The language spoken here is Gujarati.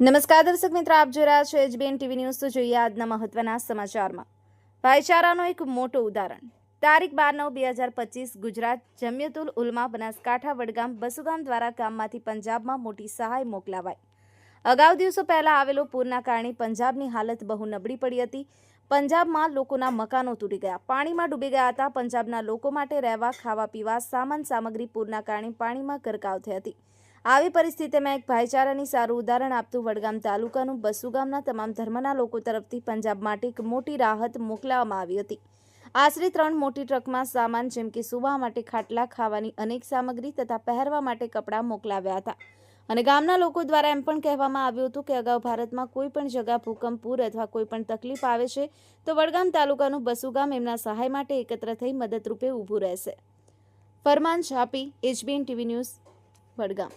નમસ્કાર દર્શક મિત્રો, આપ જોઈ રહ્યા છો એચબીએન ટીવી ન્યૂઝ. તો જોઈએ આજના મહત્વના સમાચારમાં. ભાઈચારાનો એક મોટો ઉદાહરણ. તારીખ બાર નવ બે હજાર પચીસ, ગુજરાત જમિયતુલ ઉલમા બનાસકાંઠા વડગામ બસુગામ દ્વારા ગામમાંથી પંજાબમાં મોટી સહાય મોકલાવાઈ. અગાઉ દિવસો પહેલાં આવેલો પૂરના કારણે પંજાબની હાલત બહુ નબળી પડી હતી. પંજાબમાં લોકોના મકાનો તૂટી ગયા. પાણીમાં ડૂબી ગયા હતા. પંજાબના લોકો માટે રહેવા, ખાવા, પીવા, સામાન સામગ્રી પૂરના કારણે પાણીમાં ગરકાવ થઈ હતી. આવી પરિસ્થિતિમાં એક ભાઈચારાની સારું ઉદાહરણ આપતું વડગામ તાલુકાનું બસુ ગામના તમામ ધર્મના લોકો તરફથી પંજાબ માટે એક મોટી રાહત મોકલાવવામાં આવી હતી. આશરે ત્રણ મોટી ટ્રકમાં સામાન જેમ કે સુવા માટે ખાટલા, ખાવાની અનેક સામગ્રી તથા પહેરવા માટે કપડાં મોકલાવ્યા હતા. અને ગામના લોકો દ્વારા એમ પણ કહેવામાં આવ્યું હતું કે અગાઉ ભારતમાં કોઈ પણ જગા ભૂકંપ પૂર અથવા કોઈ પણ તકલીફ આવે છે, તો વડગામ તાલુકાનું બસુગામ એમના સહાય માટે એકત્ર થઈ મદદરૂપે ઊભું રહેશે. ફરમાન છાપી, એચબીએન ટીવી ન્યૂઝ, વડગામ.